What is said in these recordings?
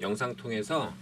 영상 통해서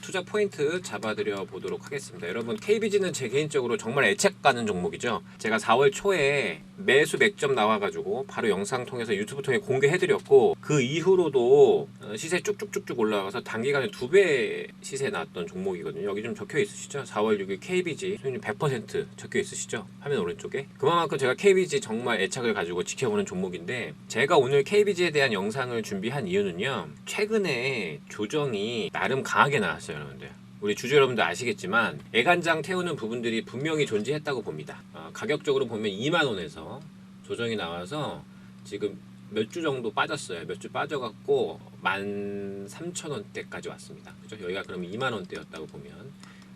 투자 포인트 잡아드려 보도록 하겠습니다. 여러분 KBG는 제 개인적으로 정말 애착 가는 종목이죠. 제가 4월 초에 매수 맥점 나와가지고 바로 영상 통해서 유튜브 통해 공개해드렸고 그 이후로도 어, 시세 쭉쭉쭉쭉 올라가서 단기간에 두 배 시세 났던 종목이거든요. 여기 좀 적혀 있으시죠? 4월 6일 KBG 수익률 100% 적혀 있으시죠? 화면 오른쪽에 그만큼 제가 KBG 정말 애착을 가지고 지켜보는 종목인데 제가 오늘 KBG에 대한 영상을 준비한 이유는요. 최근에 조정이 나름 강하게 나왔어요, 여러분들. 우리 주주 여러분들 아시겠지만 애간장 태우는 부분들이 분명히 존재했다고 봅니다. 어, 가격적으로 보면 2만 원에서 조정이 나와서 지금 몇 주 정도 빠졌어요. 몇 주 빠져갖고 13,000원대까지 왔습니다. 그죠? 여기가 그럼 2만 원대였다고 보면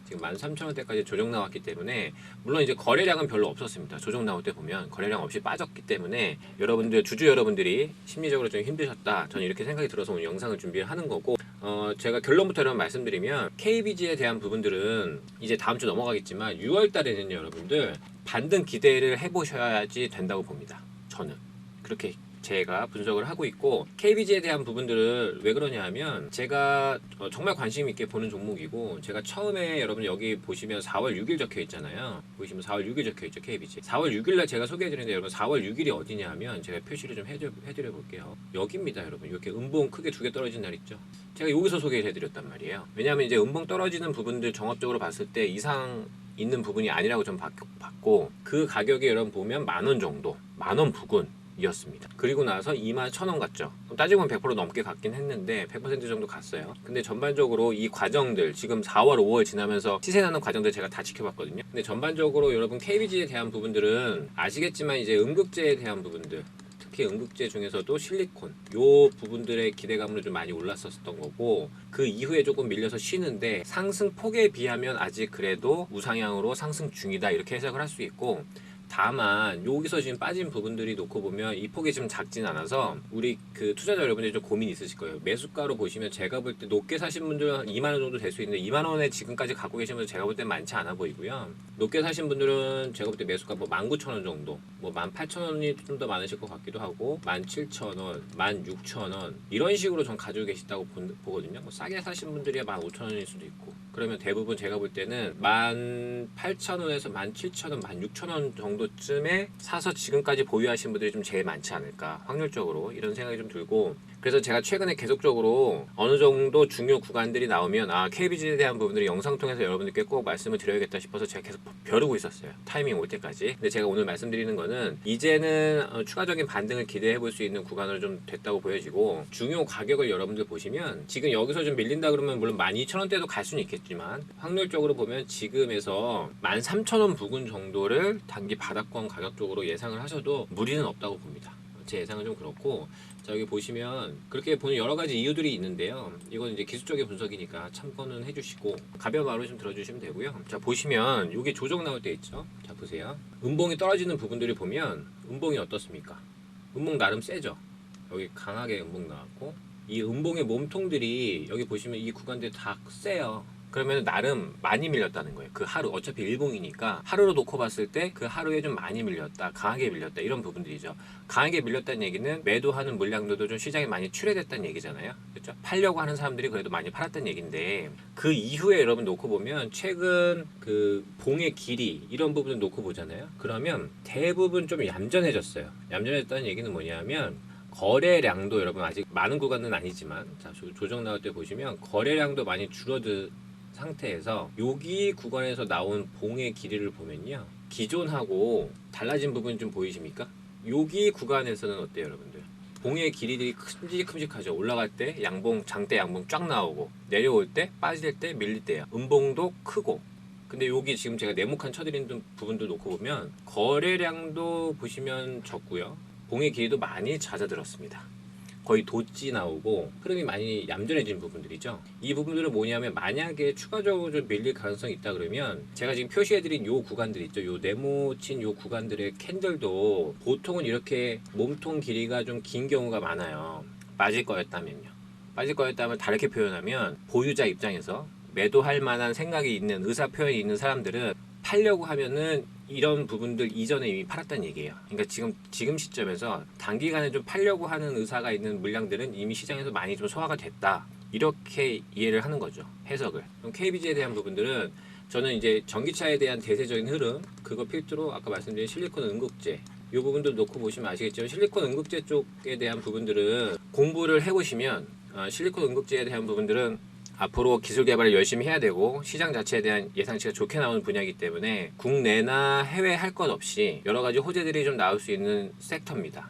지금 13,000원대까지 조정 나왔기 때문에 물론 이제 거래량은 별로 없었습니다. 조정 나올 때 보면 거래량 없이 빠졌기 때문에 여러분들 주주 여러분들이 심리적으로 좀 힘드셨다. 저는 이렇게 생각이 들어서 오늘 영상을 준비를 하는 거고 어, 제가 결론부터 말씀드리면 KBG에 대한 부분들은 이제 다음 주 넘어가겠지만 6월 달에는 여러분들 반등 기대를 해보셔야지 된다고 봅니다. 저는 그렇게 제가 분석을 하고 있고 KBG에 대한 부분들을 왜 그러냐 하면 제가 어, 정말 관심 있게 보는 종목이고 제가 처음에 여러분 여기 보시면 4월 6일 적혀 있잖아요. 보시면 4월 6일 적혀 있죠 KBG 4월 6일 날 제가 소개해 드리는데 여러분 4월 6일이 어디냐 하면 제가 표시를 좀 해드려, 해드려 볼게요. 여기입니다 여러분. 이렇게 음봉 크게 두 개 떨어진 날 있죠? 제가 여기서 소개를 해드렸단 말이에요. 왜냐하면 이제 음봉 떨어지는 부분들 종합적으로 봤을 때 이상 있는 부분이 아니라고 좀 봤고 그 가격이 여러분 보면 만 원 정도 만 원 부근 이었습니다. 그리고 나서 2만 1,000원 갔죠. 따지고 보면 100% 넘게 갔긴 했는데 100% 정도 갔어요. 근데 전반적으로 이 과정들 지금 4월, 5월 지나면서 시세 나는 과정들 제가 다 지켜봤거든요. 근데 전반적으로 여러분 KBG에 대한 부분들은 아시겠지만 이제 음극재에 대한 부분들 특히 음극재 중에서도 실리콘 요 부분들의 기대감으로 좀 많이 올랐었던 거고 그 이후에 조금 밀려서 쉬는데 상승 폭에 비하면 아직 그래도 우상향으로 상승 중이다 이렇게 해석을 할 수 있고 다만 여기서 지금 빠진 부분들이 놓고 보면 이 폭이 좀 작진 않아서 우리 그 투자자 여러분들이 좀 고민 있으실 거예요. 매수가로 보시면 제가 볼 때 높게 사신 분들은 한 2만 원 정도 될 수 있는데 2만 원에 지금까지 갖고 계신 분들 제가 볼 때 많지 않아 보이고요. 높게 사신 분들은 제가 볼 때 매수가 뭐 19,000원 정도, 뭐 18,000원이 좀 더 많으실 것 같기도 하고 17,000원, 16,000원 이런 식으로 전 가지고 계시다고 본- 보거든요. 뭐 싸게 사신 분들이야 15,000원일 수도 있고 그러면 대부분 제가 볼 때는 18,000원에서 17,000원, 16,000원 정도 쯤에 사서 지금까지 보유하신 분들이 좀 제일 많지 않을까 확률적으로 이런 생각이 좀 들고 그래서 제가 최근에 계속적으로 어느 정도 중요 구간들이 나오면 아 KBG에 대한 부분들이 영상 통해서 여러분들께 꼭 말씀을 드려야겠다 싶어서 제가 계속 벼르고 있었어요. 타이밍 올 때까지. 근데 제가 오늘 말씀드리는 거는 이제는 어, 추가적인 반등을 기대해 볼 수 있는 구간으로 좀 됐다고 보여지고 중요 가격을 여러분들 보시면 지금 여기서 좀 밀린다 그러면 물론 12,000원대도 갈 수는 있겠지만 확률적으로 보면 지금에서 13,000원 부근 정도를 단기 바닥권 가격 쪽으로 예상을 하셔도 무리는 없다고 봅니다 제 예상은 좀 그렇고 자 여기 보시면 그렇게 보는 여러 가지 이유들이 있는데요. 이건 이제 기술적인 분석이니까 참고는 해주시고 가벼운 마음으로 좀 들어주시면 되고요. 자 보시면 여기 조정 나올 때 있죠. 자 보세요. 음봉이 떨어지는 부분들을 보면 음봉이 어떻습니까? 음봉 나름 세죠. 여기 강하게 음봉 나왔고 이 음봉의 몸통들이 여기 보시면 이 구간들 다 세요. 그러면 나름 많이 밀렸다는 거예요. 그 하루 어차피 일봉이니까 하루로 놓고 봤을 때 그 하루에 좀 많이 밀렸다, 강하게 밀렸다 이런 부분들이죠. 강하게 밀렸다는 얘기는 매도하는 물량들도 좀 시장에 많이 출회됐다는 얘기잖아요. 그렇죠? 팔려고 하는 사람들이 그래도 많이 팔았다는 얘기인데 그 이후에 여러분 놓고 보면 최근 그 봉의 길이 이런 부분을 놓고 보잖아요. 그러면 대부분 좀 얌전해졌어요. 얌전해졌다는 얘기는 뭐냐면 거래량도 여러분 아직 많은 구간은 아니지만 자 조- 조정 나올 때 보시면 거래량도 많이 줄어든 상태에서 여기 구간에서 나온 봉의 길이를 보면요. 기존하고 달라진 부분 좀 보이십니까? 여기 구간에서는 어때요 여러분들? 봉의 길이들이 큼직큼직하죠. 올라갈 때 양봉 장대 양봉 쫙 나오고 내려올 때 빠질 때 밀릴 때요 음봉도 크고. 근데 여기 지금 제가 네모칸 쳐드린 좀 부분도 놓고 보면 거래량도 보시면 적고요. 봉의 길이도 많이 잦아들었습니다 거의 도찌 나오고 흐름이 많이 얌전해진 부분들이죠. 이 부분들은 뭐냐면 만약에 추가적으로 좀 밀릴 가능성이 있다 그러면 제가 지금 표시해드린 요 구간들 있죠. 요 네모친 요 구간들의 캔들도 보통은 이렇게 몸통 길이가 좀 긴 경우가 많아요. 빠질 거였다면요. 빠질 거였다면 다르게 표현하면 보유자 입장에서 매도할 만한 생각이 있는 의사 표현이 있는 사람들은 팔려고 하면은 이런 부분들 이전에 이미 팔았다는 얘기예요. 그러니까 지금 지금 시점에서 단기간에 좀 팔려고 하는 의사가 있는 물량들은 이미 시장에서 많이 좀 소화가 됐다. 이렇게 이해를 하는 거죠. 해석을. 그럼 KBG에 대한 부분들은 저는 이제 전기차에 대한 대세적인 흐름 그거 필두로 아까 말씀드린 실리콘 응급제 이 부분도 놓고 보시면 아시겠지만 실리콘 응급제 쪽에 대한 부분들은 공부를 해보시면 어, 실리콘 응급제에 대한 부분들은 앞으로 기술 개발을 열심히 해야 되고 시장 자체에 대한 예상치가 좋게 나오는 분야이기 때문에 국내나 해외 할 것 없이 여러 가지 호재들이 좀 나올 수 있는 섹터입니다.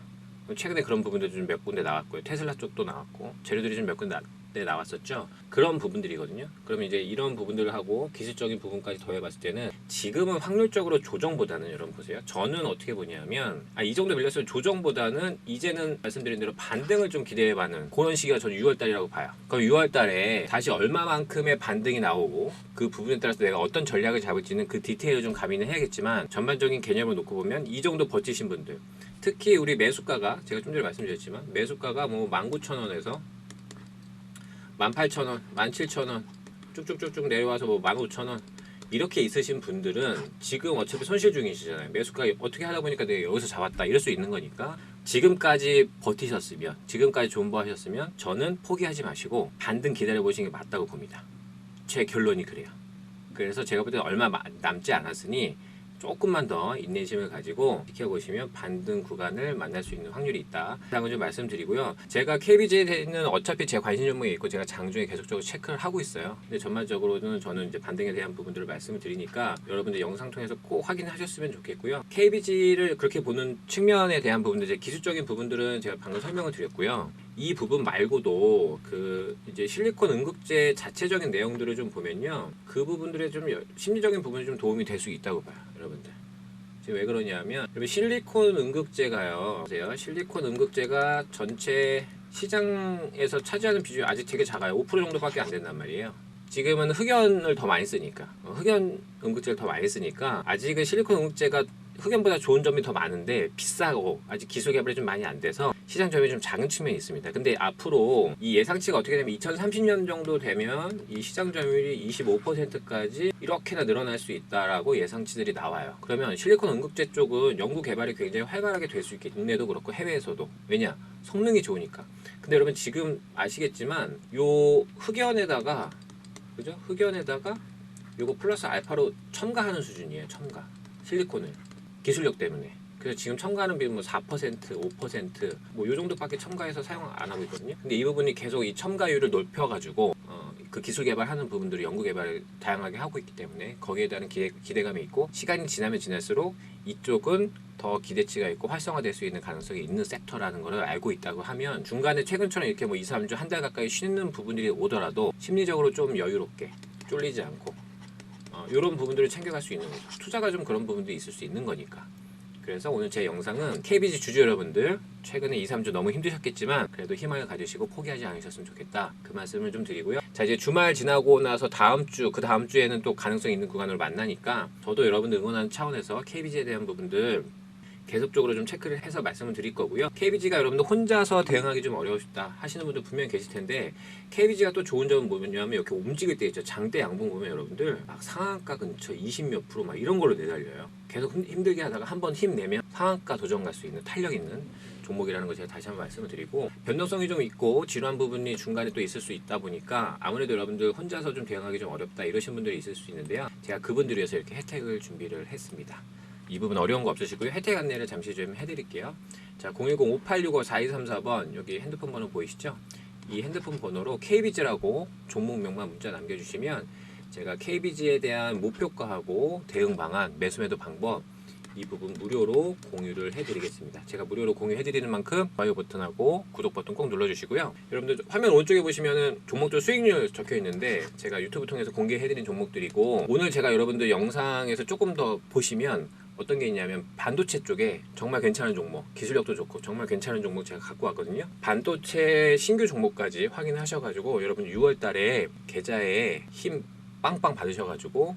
최근에 그런 부분도 좀 몇 군데 나왔고요. 테슬라 쪽도 나왔고 재료들이 좀 몇 군데 나- 나왔었죠. 그런 부분들이거든요. 그러면 이제 이런 부분들을 하고 기술적인 부분까지 더해봤을 때는 지금은 확률적으로 조정보다는 여러분 보세요. 저는 어떻게 보냐면 아, 이 정도 밀렸으면 조정보다는 이제는 말씀드린 대로 반등을 좀 기대해봐는 그런 시기가 저는 6월달이라고 봐요. 그럼 6월달에 다시 얼마만큼의 반등이 나오고 그 부분에 따라서 내가 어떤 전략을 잡을지는 그 디테일을 좀 가미는 해야겠지만 전반적인 개념을 놓고 보면 이 정도 버티신 분들 특히 우리 매수가가 제가 좀 전에 말씀드렸지만 매수가가 뭐 19,000원에서 18,000원, 17,000원 쭉쭉쭉쭉 내려와서 뭐 15,000원 이렇게 있으신 분들은 지금 어차피 손실 중이시잖아요. 매수가 어떻게 하다 보니까 내가 여기서 잡았다 이럴 수 있는 거니까 지금까지 버티셨으면 지금까지 존버하셨으면 저는 포기하지 마시고 반등 기다려 보시는 게 맞다고 봅니다. 제 결론이 그래요. 그래서 제가 볼 때는 얼마 마- 남지 않았으니 조금만 더 인내심을 가지고 지켜보시면 반등 구간을 만날 수 있는 확률이 있다. 라고 좀 말씀드리고요. 제가 KBJ는 어차피 제 관심 종목이 있고 제가 장중에 계속적으로 체크를 하고 있어요. 근데 전반적으로는 저는 이제 반등에 대한 부분들을 말씀을 드리니까 여러분들 영상 통해서 꼭 확인하셨으면 좋겠고요. KBG를 그렇게 보는 측면에 대한 부분들, 이제 기술적인 부분들은 제가 방금 설명을 드렸고요. 이 부분 말고도 그 이제 실리콘 응급제 자체적인 내용들을 좀 보면요. 그 부분들에 좀 여- 심리적인 부분이 좀 도움이 될 수 있다고 봐요, 여러분들. 지금 왜 그러냐면 여러분 실리콘 응급제가요. 보세요. 실리콘 응급제가 전체 시장에서 차지하는 비중이 아직 되게 작아요. 5% 정도밖에 안 된단 말이에요. 지금은 흑연을 더 많이 쓰니까 어, 흑연 응급제를 더 많이 쓰니까 아직은 실리콘 응급제가 흑연보다 좋은 점이 더 많은데 비싸고 아직 기술 개발이 좀 많이 안 돼서 시장 점유율이 좀 작은 측면이 있습니다. 근데 앞으로 이 예상치가 어떻게 되면 2030년 정도 되면 이 시장 점유율이 25%까지 이렇게나 늘어날 수 있다라고 예상치들이 나와요. 그러면 실리콘 응급제 쪽은 연구 개발이 굉장히 활발하게 될 수 있게 국내도 그렇고 해외에서도 왜냐 성능이 좋으니까. 근데 여러분 지금 아시겠지만 요 흑연에다가 그죠? 흑연에다가 요거 플러스 알파로 첨가하는 수준이에요. 첨가 실리콘을 기술력 때문에. 그래서 지금 첨가하는 비율 뭐4% 5%뭐 요 정도밖에 첨가해서 사용 안 하고 있거든요. 근데 이 부분이 계속 이 첨가율을 높여가지고 어, 그 기술 개발하는 부분들을 연구 개발을 다양하게 하고 있기 때문에 거기에 대한 기대, 기대감이 있고 시간이 지나면 지날수록 이쪽은 더 기대치가 있고 활성화될 수 있는 가능성이 있는 섹터라는 것을 알고 있다고 하면 중간에 최근처럼 이렇게 뭐 2, 3주 한 달 가까이 쉬는 부분들이 오더라도 심리적으로 좀 여유롭게 쫄리지 않고 어, 이런 부분들을 챙겨갈 수 있는 거죠. 투자가 좀 그런 부분들이 있을 수 있는 거니까. 그래서 오늘 제 영상은 KBG 주주 여러분들 최근에 2, 3주 너무 힘드셨겠지만 그래도 희망을 가지시고 포기하지 않으셨으면 좋겠다. 그 말씀을 좀 드리고요. 자 이제 주말 지나고 나서 다음 주 그 다음 주에는 또 가능성 있는 구간으로 만나니까 저도 여러분들 응원하는 차원에서 KBG에 대한 부분들 계속적으로 좀 체크를 해서 말씀을 드릴 거고요. KBG가 여러분들 혼자서 대응하기 좀 어려우시다 하시는 분들 분명히 계실 텐데 KBG가 또 좋은 점은 뭐냐면 이렇게 움직일 때 있죠. 장대 양봉 보면 여러분들 막 상한가 근처 20몇 프로 막 이런 걸로 내달려요. 계속 힘- 힘들게 하다가 한 번 힘내면 상한가 도전 갈 수 있는 탄력 있는 종목이라는 걸 제가 다시 한번 말씀을 드리고 변동성이 좀 있고 지루한 부분이 중간에 또 있을 수 있다 보니까 아무래도 여러분들 혼자서 좀 대응하기 좀 어렵다 이러신 분들이 있을 수 있는데요. 제가 그분들 위해서 이렇게 혜택을 준비를 했습니다. 이 부분 어려운 거 없으시고요. 혜택 안내를 잠시 좀 해드릴게요. 자, 010-5865-4234번 여기 핸드폰 번호 보이시죠? 이 핸드폰 번호로 KBG라고 종목 명만 문자 남겨주시면 제가 KBG에 대한 목표가하고 대응 방안, 매수 매도 방법 이 부분 무료로 공유를 해드리겠습니다. 제가 무료로 공유해드리는 만큼 좋아요 버튼하고 구독 버튼 꼭 눌러주시고요. 여러분들 화면 오른쪽에 보시면은 종목들 수익률 적혀 있는데 제가 유튜브 통해서 공개해드린 종목들이고 오늘 제가 여러분들 영상에서 조금 더 보시면 어떤 게 있냐면 반도체 쪽에 정말 괜찮은 종목, 기술력도 좋고 정말 괜찮은 종목 제가 갖고 왔거든요. 반도체 신규 종목까지 확인하셔가지고 여러분 6월 달에 계좌에 힘 빵빵 받으셔가지고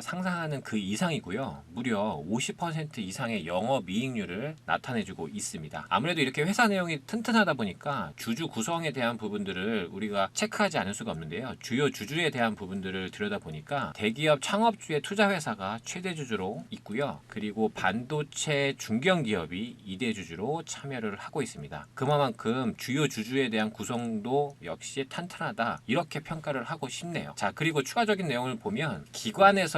상상하는 그 이상이고요. 무려 50% 이상의 영업 이익률을 나타내주고 있습니다. 아무래도 이렇게 회사 내용이 튼튼하다 보니까 주주 구성에 대한 부분들을 우리가 체크하지 않을 수가 없는데요. 주요 주주에 대한 부분들을 들여다보니까 대기업 창업주의 투자 회사가 최대 주주로 있고요. 그리고 반도체 중견 기업이 2대 주주로 참여를 하고 있습니다. 그만큼 주요 주주에 대한 구성도 역시 탄탄하다. 이렇게 평가를 하고 싶네요. 자, 그리고 추가적인 내용을 보면 기관에서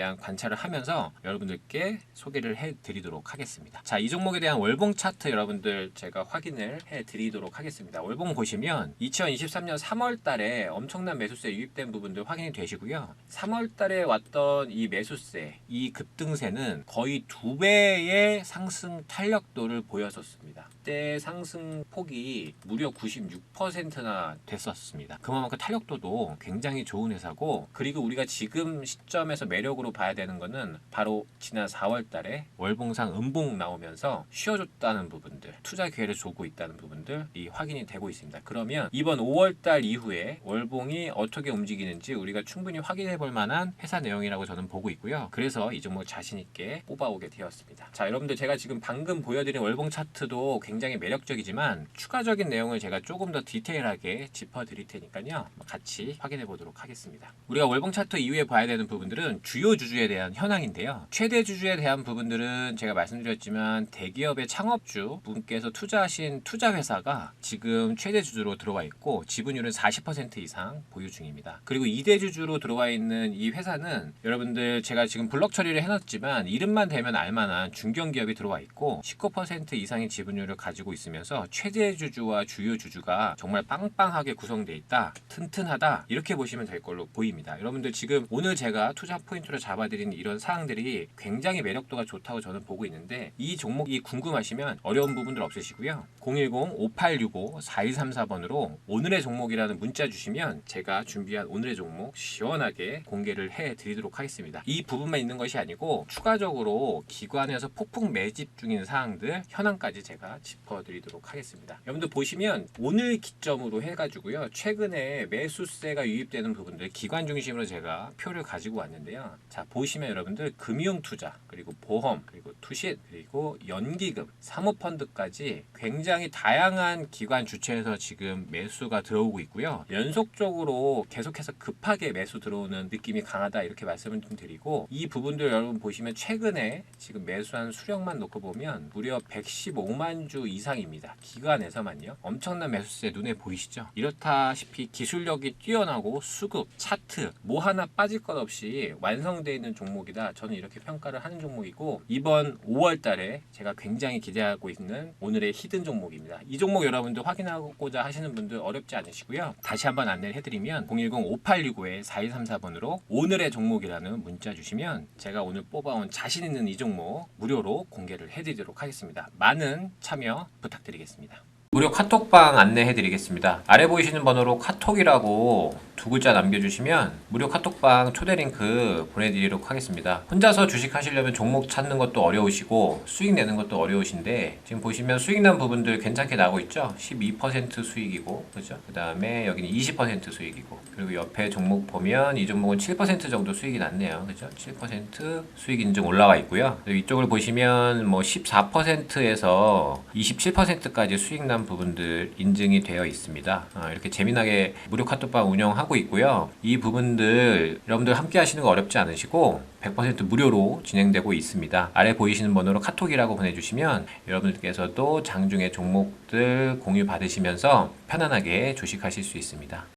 한 관찰을 하면서 여러분들께 소개를 해드리도록 하겠습니다. 자, 이 종목에 대한 월봉 차트 여러분들 제가 확인을 해드리도록 하겠습니다. 월봉 보시면 2023년 3월 달에 엄청난 매수세 유입된 부분들 확인이 되시고요. 3월 달에 왔던 이 매수세, 이 급등세는 거의 두 배의 상승 탄력도를 보였었습니다. 그때 상승 폭이 무려 96%나 됐었습니다. 그만큼 탄력도도 굉장히 좋은 회사고 그리고 우리가 지금 시점에서 매력으로 봐야 되는 거는 바로 지난 4월 달에 월봉상 음봉 나오면서 쉬어줬다는 부분들 투자 기회를 주고 있다는 부분들이 확인이 되고 있습니다. 그러면 이번 5월 달 이후에 월봉이 어떻게 움직이는지 우리가 충분히 확인해 볼 만한 회사 내용이라고 저는 보고 있고요. 그래서 이 종목 자신 있게 뽑아오게 되었습니다. 자, 여러분들 제가 지금 방금 보여드린 월봉 차트도 굉장히 매력적이지만 추가적인 내용을 제가 조금 더 디테일하게 짚어 드릴 테니까요. 같이 확인해 보도록 하겠습니다. 우리가 월봉 차트 이후에 봐야 되는 부분들은 주요 주주에 대한 현황인데요. 최대 주주에 대한 부분들은 제가 말씀드렸지만 대기업의 창업주 분께서 투자하신 투자 회사가 지금 최대 주주로 들어와 있고 지분율은 40% 이상 보유 중입니다. 그리고 2대 주주로 들어와 있는 이 회사는 여러분들 제가 지금 블럭 처리를 해놨지만 이름만 대면 알만한 중견 기업이 들어와 있고 19% 이상의 지분율을 가지고 있으면서 최대 주주와 주요 주주가 정말 빵빵하게 구성되어 있다, 튼튼하다 이렇게 보시면 될 걸로 보입니다. 여러분들 지금 오늘 제가 투자 포인트로 잡아드린 이런 사항들이 굉장히 매력도가 좋다고 저는 보고 있는데 이 종목이 궁금하시면 어려운 부분들 없으시고요. 010-5865-4134번으로 오늘의 종목이라는 문자 주시면 제가 준비한 오늘의 종목 시원하게 공개를 해드리도록 하겠습니다. 이 부분만 있는 것이 아니고 추가적으로 기관에서 폭풍 매집 중인 사항들 현황까지 제가 짚어드리도록 하겠습니다. 여러분들 보시면 오늘 기점으로 해가지고요. 최근에 매수세가 유입되는 부분들 기관 중심으로 제가 표를 가지고 왔는데요. 자자 보시면 여러분들 금융 투자 그리고 보험 그리고 투신 그리고 연기금 사모펀드까지 굉장히 다양한 기관 주체에서 지금 매수가 들어오고 있고요. 연속적으로 계속해서 급하게 매수 들어오는 느낌이 강하다 이렇게 말씀을 좀 드리고 이 부분들 여러분 보시면 최근에 지금 매수한 수령만 놓고 보면 무려 115만 주 이상입니다. 기관에서만요. 엄청난 매수세 눈에 보이시죠? 이렇다시피 기술력이 뛰어나고 수급 차트 뭐 하나 빠질 것 없이 완성 되어 있는 종목이다. 저는 이렇게 평가를 하는 종목이고 이번 5월 달에 제가 굉장히 기대하고 있는 오늘의 히든 종목입니다. 이 종목 여러분들 확인하고자 하시는 분들 어렵지 않으시고요. 다시 한번 안내를 해드리면 010-5865-4134번으로 오늘의 종목이라는 문자 주시면 제가 오늘 뽑아온 자신 있는 이 종목 무료로 공개를 해드리도록 하겠습니다. 많은 참여 부탁드리겠습니다 무료 카톡방 안내해 드리겠습니다. 아래 보이시는 번호로 카톡이라고 두 글자 남겨주시면 무료 카톡방 초대 링크 보내드리도록 하겠습니다. 혼자서 주식 하시려면 종목 찾는 것도 어려우시고 수익 내는 것도 어려우신데 지금 보시면 수익 난 부분들 괜찮게 나오고 있죠? 12% 수익이고 그죠? 그 다음에 여기는 20% 수익이고 그리고 옆에 종목 보면 이 종목은 7% 정도 수익이 났네요. 그죠? 7% 수익 인증 올라와 있고요. 이쪽을 보시면 뭐 14%에서 27%까지 수익 난 부분들 인증이 되어 있습니다. 어, 이렇게 재미나게 무료 카톡방 운영하고 있고요. 이 부분들 여러분들 함께 하시는 거 어렵지 않으시고 100% 무료로 진행되고 있습니다. 아래 보이시는 번호로 카톡이라고 보내주시면 여러분들께서도 장중에 종목들 공유 받으시면서 편안하게 주식하실 수 있습니다.